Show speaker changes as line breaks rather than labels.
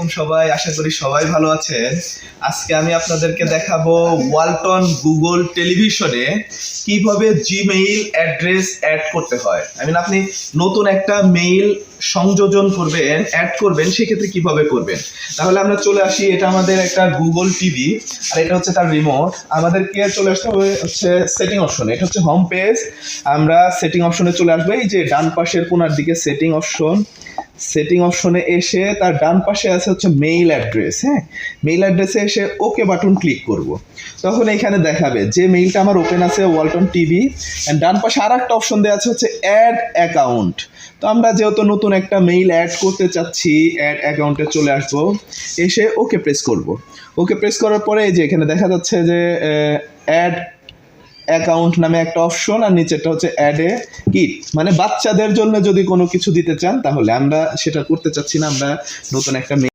আলাইকুম সবাই, আশা করি সবাই ভালো আছেন। আজকে আমি আপনাদেরকে দেখাবো ওয়ালটন গুগল টেলিভিশনে কীভাবে জিমেইল অ্যাড্রেস অ্যাড করতে হয়। আই মিন আপনি নতুন একটা মেইল সংযোজন করবেন, অ্যাড করবেন, সেক্ষেত্রে কীভাবে করবেন? তাহলে আমরা চলে আসি, এটা আমাদের একটা গুগল টিভি, আর এটা হচ্ছে তার রিমোট। আমাদেরকে চলে আসতে হবে হচ্ছে সেটিং অপশনে, এটা হচ্ছে হোম পেজ। আমরা সেটিং অপশনে চলে আসব, এই যে ডান পাশের কোনার দিকে সেটিং অপশন। সেটিং অপশনে এসে তার ডান পাশে আছে হচ্ছে মেইল অ্যাড্রেস হ্যাঁ? মেইল অ্যাড্রেসে এসে ওকে বাটন ক্লিক করব। তখন এখানে দেখাবে যে মেইলটা আমার ওপেন আছে ওয়ালটন টিভি অ্যান্ড ডান পাশে আর একটা অপশন দেওয়া আছে হচ্ছে অ্যাড অ্যাকাউন্ট তো আমরা যেহেতু নতুন একটা মেইল অ্যাড করতে চাচ্ছি অ্যাড অ্যাকাউন্টে চলে আসব, এসে ওকে প্রেস করব। ওকে প্রেস করার পরে যে এখানে দেখা যাচ্ছে যে অ্যাড অ্যাকাউন্ট নামে একটা অপশন আর নিচেরটা হচ্ছে অ্যাড এ কিট মানে বাচ্চাদের জন্য যদি কোনো কিছু দিতে চান, তাহলে আমরা সেটা করতে চাচ্ছি না, আমরা নতুন একটা